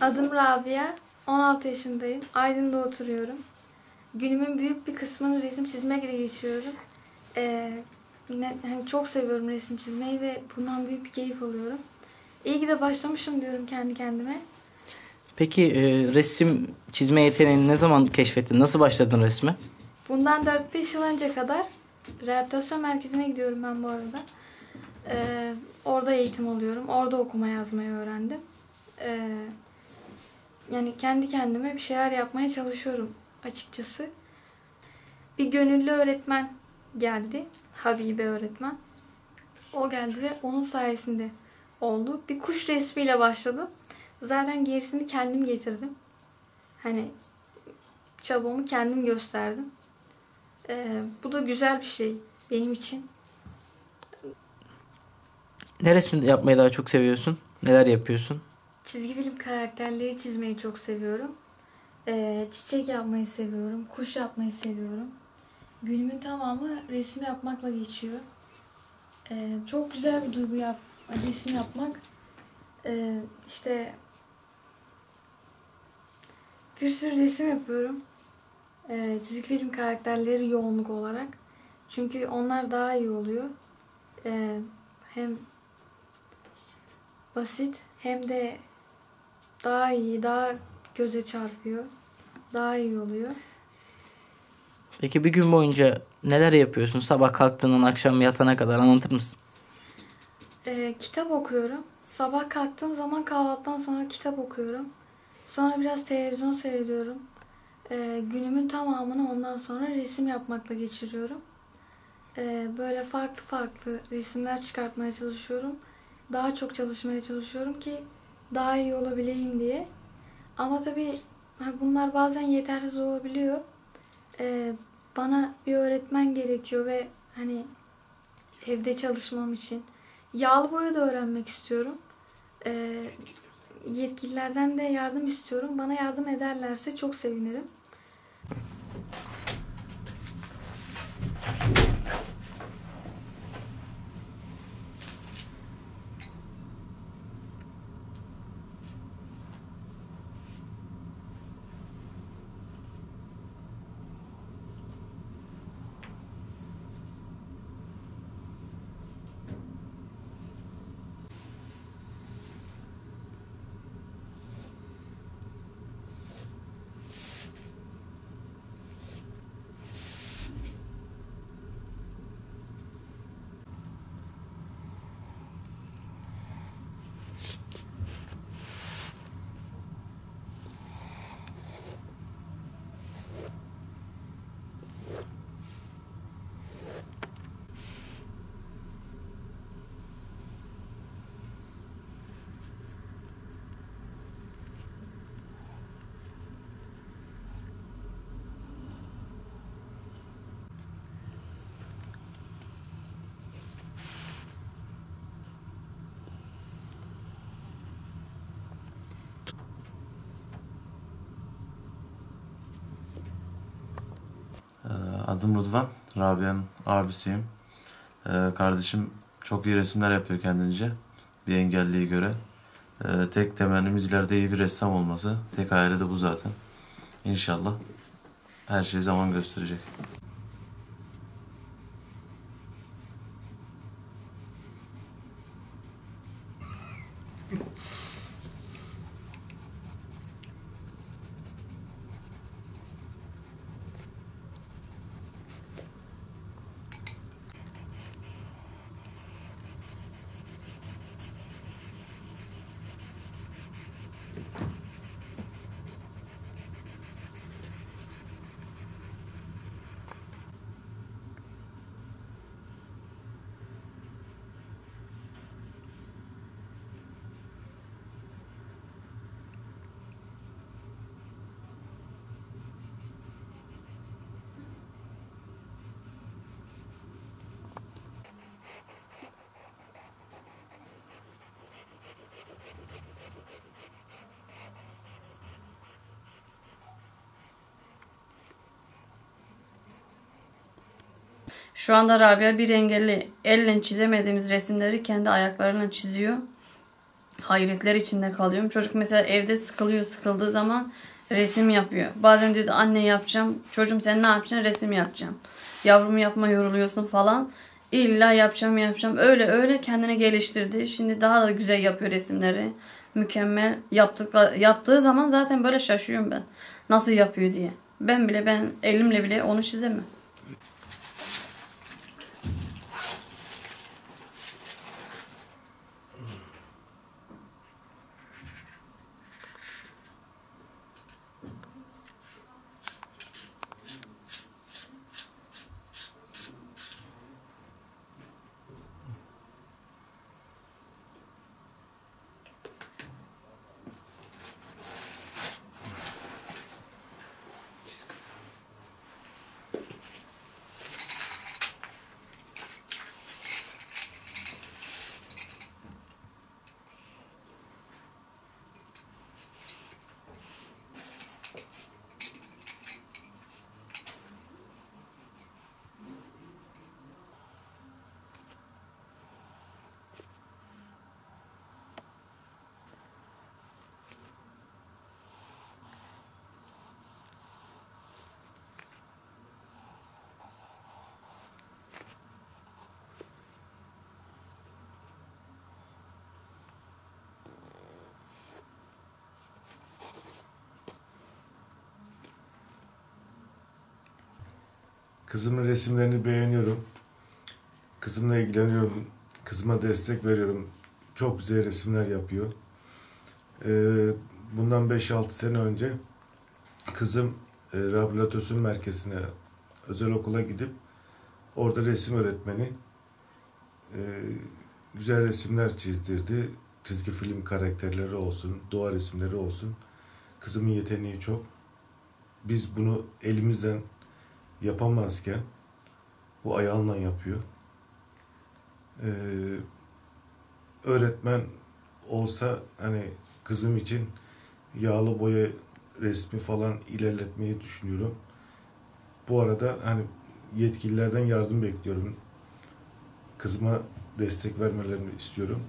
Adım Rabia. 16 yaşındayım. Aydın'da oturuyorum. Günümün büyük bir kısmını resim çizmekle geçiriyorum. Ee, ne, hani çok seviyorum resim çizmeyi ve bundan büyük bir keyif alıyorum. İyi ki de başlamışım diyorum kendi kendime. Peki e, resim çizme yeteneğini ne zaman keşfettin? Nasıl başladın resme? Bundan 4-5 yıl önce kadar rehabilitasyon merkezine gidiyorum ben bu arada. Ee, orada eğitim alıyorum. Orada okuma yazmayı öğrendim. Ee, yani kendi kendime bir şeyler yapmaya çalışıyorum açıkçası. Bir gönüllü öğretmen geldi. Habibe öğretmen. O geldi ve onun sayesinde oldu. Bir kuş resmiyle başladım. Zaten gerisini kendim getirdim. Hani çabamı kendim gösterdim. Ee, bu da güzel bir şey benim için. Ne resmi yapmayı daha çok seviyorsun? Neler yapıyorsun? Çizgi film karakterleri çizmeyi çok seviyorum. Ee, çiçek yapmayı seviyorum. Kuş yapmayı seviyorum. Günümün tamamı resim yapmakla geçiyor. Ee, çok güzel bir duygu yap resim yapmak. Ee, işte bir sürü resim yapıyorum. Ee, çizgi film karakterleri yoğunluk olarak. Çünkü onlar daha iyi oluyor. Ee, hem basit hem de daha iyi, daha göze çarpıyor. Daha iyi oluyor. Peki bir gün boyunca neler yapıyorsun? Sabah kalktığından akşam yatana kadar anlatır mısın? Ee, kitap okuyorum. Sabah kalktığım zaman kahvaltıdan sonra kitap okuyorum. Sonra biraz televizyon seyrediyorum. Ee, günümün tamamını ondan sonra resim yapmakla geçiriyorum. Ee, böyle farklı farklı resimler çıkartmaya çalışıyorum. Daha çok çalışmaya çalışıyorum ki daha iyi olabileyim diye. Ama tabii bunlar bazen yetersiz olabiliyor. Ee, bana bir öğretmen gerekiyor ve hani evde çalışmam için. Yağlı boya da öğrenmek istiyorum. Ee, yetkililerden de yardım istiyorum. Bana yardım ederlerse çok sevinirim. Adım Rıdvan, Rabia'nın abisiyim. Ee, Kardeşim çok iyi resimler yapıyor kendince, bir engelliye göre. Ee, Tek temennimiz ileride iyi bir ressam olması. Tek hayali de bu zaten. İnşallah her şey zaman gösterecek. Şu anda Rabia bir engelli elle çizemediğimiz resimleri kendi ayaklarıyla çiziyor. hayretler içinde kalıyorum. Çocuk mesela evde sıkılıyor, sıkıldığı zaman resim yapıyor. Bazen diyor anne yapacağım. Çocuğum sen ne yapacaksın? Resim yapacağım. Yavrum yapma yoruluyorsun falan. İlla yapacağım yapacağım. Öyle öyle kendini geliştirdi. Şimdi daha da güzel yapıyor resimleri. Mükemmel yaptıklar yaptığı zaman zaten böyle şaşıyorum ben. Nasıl yapıyor diye. Ben bile ben elimle bile onu çizemem. Kızımın resimlerini beğeniyorum. Kızımla ilgileniyorum. Kızıma destek veriyorum. Çok güzel resimler yapıyor. Ee, bundan 5-6 sene önce kızım e, rehabilitasyon merkezine özel okula gidip orada resim öğretmeni e, güzel resimler çizdirdi. Çizgi film karakterleri olsun, doğa resimleri olsun. Kızımın yeteneği çok. Biz bunu elimizden yapamazken bu ayağınla yapıyor. Ee, öğretmen olsa hani kızım için yağlı boya resmi falan ilerletmeyi düşünüyorum. Bu arada hani yetkililerden yardım bekliyorum. Kızıma destek vermelerini istiyorum.